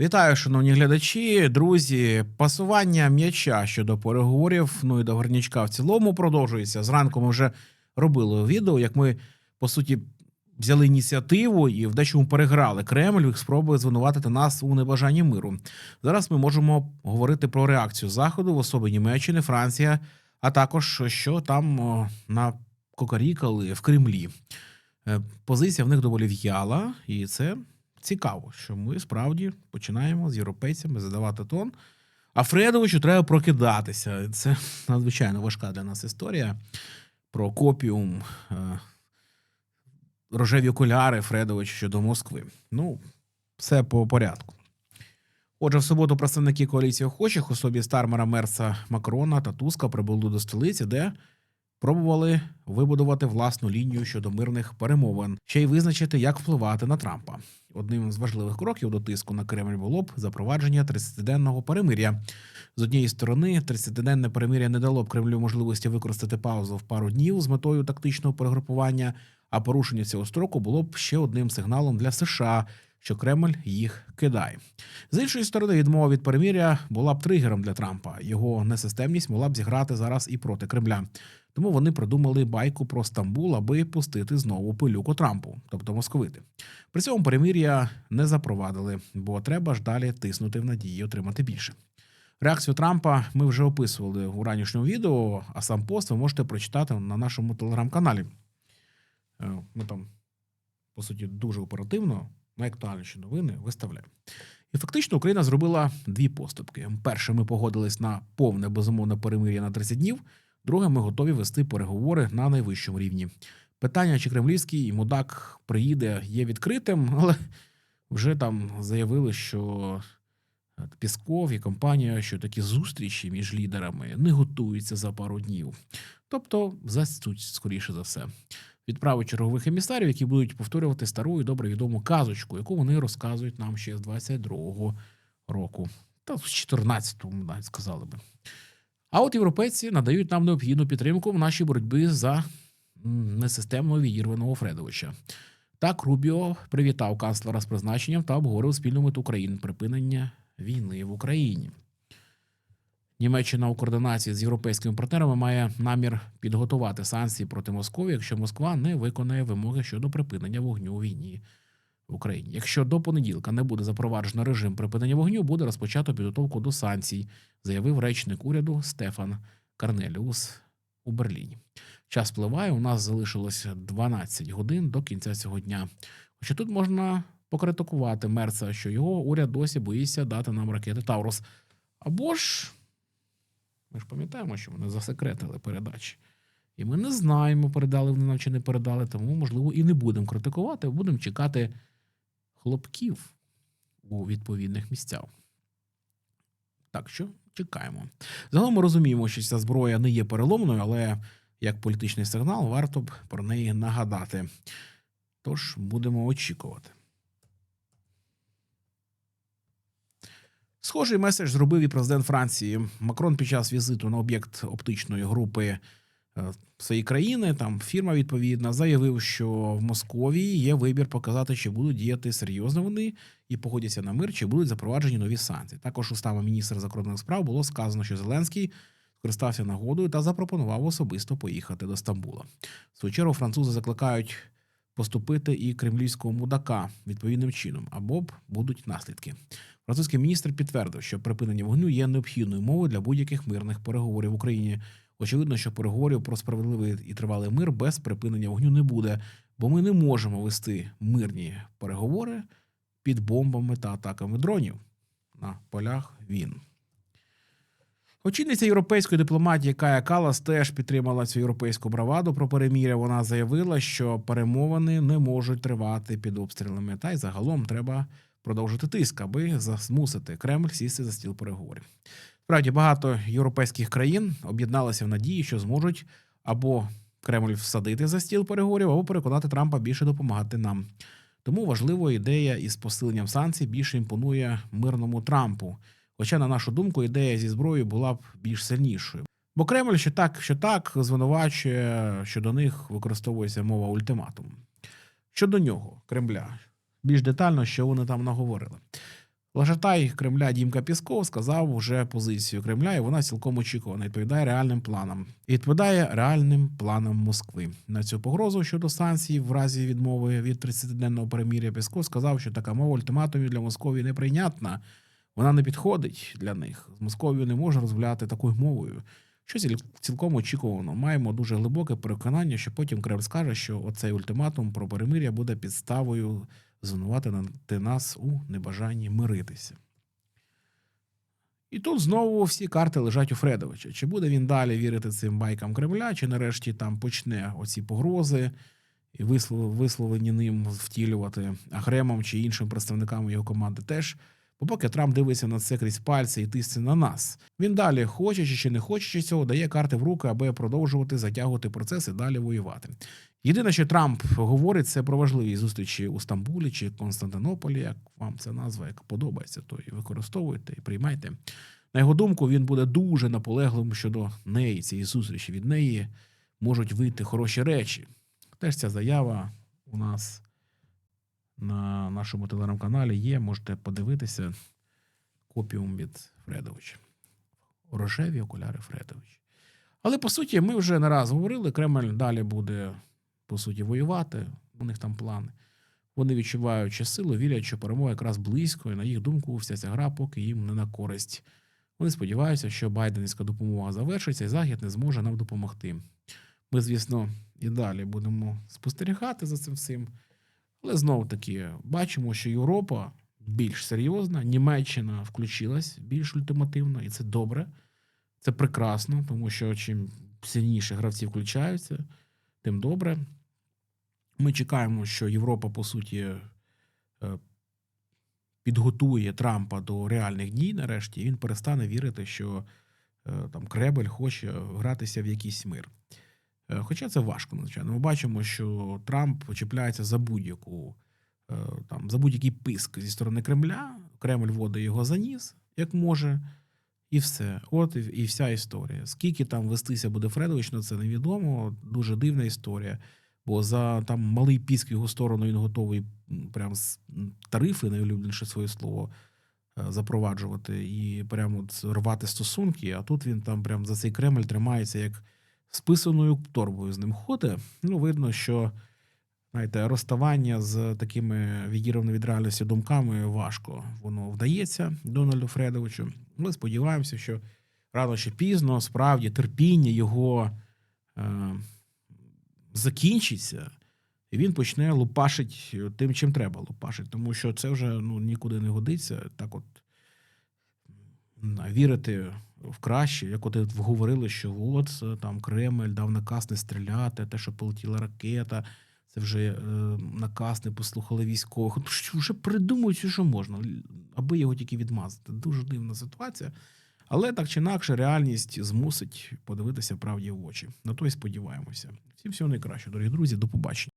Вітаю, шановні глядачі, друзі. Пасування м'яча щодо переговорів. Ну і до горнячка в цілому продовжується. Зранку ми вже робили відео, як ми по суті взяли ініціативу і в дечому переграли Кремль. Їх спробує звинуватити нас у небажанні миру. Зараз ми можемо говорити про реакцію заходу в особі Німеччини, Франція, а також що там на кокарікали в Кремлі. Е, Позиція в них доволі в'яла, і це цікаво, що ми справді починаємо з європейцями задавати тон. А Фредовичу треба прокидатися. Це надзвичайно важка для нас історія про копіум, е, рожеві окуляри Фредовича щодо Москви. Ну, все по порядку. Отже, в суботу представники коаліції охочих у собі Стармера, Мерса, Макрона та Туска прибули до столиці, де пробували вибудувати власну лінію щодо мирних перемовин, ще й визначити, як впливати на Трампа. Одним з важливих кроків до тиску на Кремль було б запровадження 30-денного перемиря. З однієї сторони, 30-денне перемиря не дало б Кремлю можливості використати паузу в пару днів з метою тактичного перегрупування, а порушення цього строку було б ще одним сигналом для США, що Кремль їх кидає. З іншої сторони, відмова від перемиря була б тригером для Трампа. Його несистемність могла б зіграти зараз і проти Кремля. Тому вони придумали байку про Стамбул, аби пустити знову пилюку Трампу, тобто московити. При цьому перемир'я не запровадили, бо треба ж далі тиснути в надії отримати більше. Реакцію Трампа ми вже описували у ранішньому відео, а сам пост ви можете прочитати на нашому телеграм-каналі. Е, Ми там, по суті, дуже оперативно найактуальніші новини виставляємо. І фактично Україна зробила дві поступки. Перше, ми погодились на повне безумовне перемир'я на 30 днів. Друге, ми готові вести переговори на найвищому рівні. Питання, чи кремлівський мудак приїде, є відкритим, але вже там заявили, що Пісков і компанія, що такі зустрічі між лідерами не готуються за пару днів. Тобто застуть, скоріше за все. Відправи чергових емісарів, які будуть повторювати стару і добре відому казочку, яку вони розказують нам ще з 22-го року. Та з 14-го, навіть сказали би. А от європейці надають нам необхідну підтримку в нашій боротьбі за несистемно відірваного Фредовича. Так, Рубіо привітав канцлера з призначенням та обговорив спільну мету країн припинення війни в Україні. Німеччина у координації з європейськими партнерами має намір підготувати санкції проти Москви, якщо Москва не виконає вимоги щодо припинення вогню у війні в Україні. Якщо до понеділка не буде запроваджено режим припинення вогню, буде розпочато підготовку до санкцій, заявив речник уряду Стефан Карнеліус у Берліні. Час впливає. У нас залишилось 12 годин до кінця цього дня. Хоча тут можна покритикувати Мерца, що його уряд досі боїться дати нам ракети Таурус. Або ж ми ж пам'ятаємо, що вони засекретили передачі. І ми не знаємо, передали вони нам чи не передали, тому, можливо, і не будемо критикувати, будемо чекати хлопків у відповідних місцях. Так що чекаємо. Загалом ми розуміємо, що ця зброя не є переломною, але як політичний сигнал варто б про неї нагадати. Тож будемо очікувати. Схожий меседж зробив і президент Франції. Макрон під час візиту на об'єкт оптичної групи е, своєї країни, там фірма відповідна, заявив, що в Московії є вибір показати, чи будуть діяти серйозно вони і погодяться на мир, чи будуть запроваджені нові санкції. Також устава міністра закордонних справ було сказано, що Зеленський скористався нагодою та запропонував особисто поїхати до Стамбула. В свою чергу французи закликають поступити і кремлівського мудака відповідним чином, або б будуть наслідки. Французький міністр підтвердив, що припинення вогню є необхідною мовою для будь-яких мирних переговорів в Україні. Очевидно, що переговорів про справедливий і тривалий мир без припинення вогню не буде, бо ми не можемо вести мирні переговори під бомбами та атаками дронів на полях він. Очільниця європейської дипломатії Кая Калас теж підтримала цю європейську браваду про переміря. Вона заявила, що перемовини не можуть тривати під обстрілами, та й загалом треба продовжити тиск, аби змусити Кремль сісти за стіл переговорів. Справді багато європейських країн об'єдналися в надії, що зможуть або Кремль всадити за стіл переговорів, або переконати Трампа більше допомагати нам. Тому важлива ідея із посиленням санкцій більше імпонує мирному Трампу. Хоча, на нашу думку, ідея зі зброєю була б більш сильнішою. Бо Кремль що так, що так звинувачує, що до них використовується мова ультиматуму. Щодо нього, Кремля, більш детально, що вони там наговорили. Лажатай Кремля Дімка Пісков сказав уже позицію Кремля, і вона цілком очікувана. Відповідає реальним планам. І відповідає реальним планам Москви. На цю погрозу щодо санкцій в разі відмови від 30-денного перемір'я Пісков сказав, що така мова ультиматумів для Московії неприйнятна. Вона не підходить для них. З Московією не може розмовляти такою мовою. Що цілком очікувано. Маємо дуже глибоке переконання, що потім Кремль скаже, що оцей ультиматум про перемир'я буде підставою звинуватити нас у небажанні миритися. І тут знову всі карти лежать у Фредовича. Чи буде він далі вірити цим байкам Кремля, чи нарешті там почне оці погрози і вислов- висловлені ним втілювати Агремом чи іншим представникам його команди теж. Бо поки Трамп дивиться на це крізь пальці і тисне на нас. Він далі, хочучи чи не хочучи цього, дає карти в руки, аби продовжувати затягувати процес і далі воювати. Єдине, що Трамп говорить, це про важливі зустрічі у Стамбулі чи Константинополі, як вам ця назва, як подобається, то і використовуйте і приймайте. На його думку, він буде дуже наполегливим щодо неї, цієї зустрічі. Від неї можуть вийти хороші речі. Теж ця заява у нас на нашому телеграм-каналі є. Можете подивитися копіум від Фредовича. Рожеві окуляри Фредович. Але по суті, ми вже не раз говорили, Кремль далі буде по суті воювати. У них там плани. Вони відчуваючи силу, вірять, що перемога якраз близько, і на їх думку, вся ця гра поки їм не на користь. Вони сподіваються, що байденська допомога завершиться, і Захід не зможе нам допомогти. Ми, звісно, і далі будемо спостерігати за цим всім. Але знову таки бачимо, що Європа більш серйозна, Німеччина включилась більш ультимативно, і це добре. Це прекрасно, тому що чим сильніше гравці включаються, тим добре. Ми чекаємо, що Європа, по суті, е, підготує Трампа до реальних дій нарешті, і він перестане вірити, що е, там Кремль хоче гратися в якийсь мир. Е, Хоча це важко, звичайно. Ми бачимо, що Трамп чіпляється за будь-яку е, там за будь-який писк зі сторони Кремля. Кремль водить його за ніс, як може, і все. От і, вся історія. Скільки там вестися буде Фредович, ну це невідомо. Дуже дивна історія. Бо за там малий піск в його сторону він готовий прям з тарифи, найулюбленіше своє слово, е, запроваджувати і прямо рвати стосунки. А тут він там прям за цей Кремль тримається як списаною торбою з ним ходить. Ну, видно, що знаєте, розставання з такими відірваними від реальності думками важко. Воно вдається Дональду Фредовичу. Ми сподіваємося, що рано чи пізно справді терпіння його е, закінчиться, і він почне лупашить тим, чим треба лупашить, тому що це вже ну, нікуди не годиться. Так от вірити в краще, як от говорили, що от е, там Кремль дав наказ не стріляти, те, що полетіла ракета, це вже е, наказ не послухали військових. От що Вже придумують, що можна, аби його тільки відмазати. Дуже дивна ситуація. Але так чи інакше, реальність змусить подивитися правді в очі. На то й сподіваємося. Всім всього найкращого, дорогі друзі, до побачення.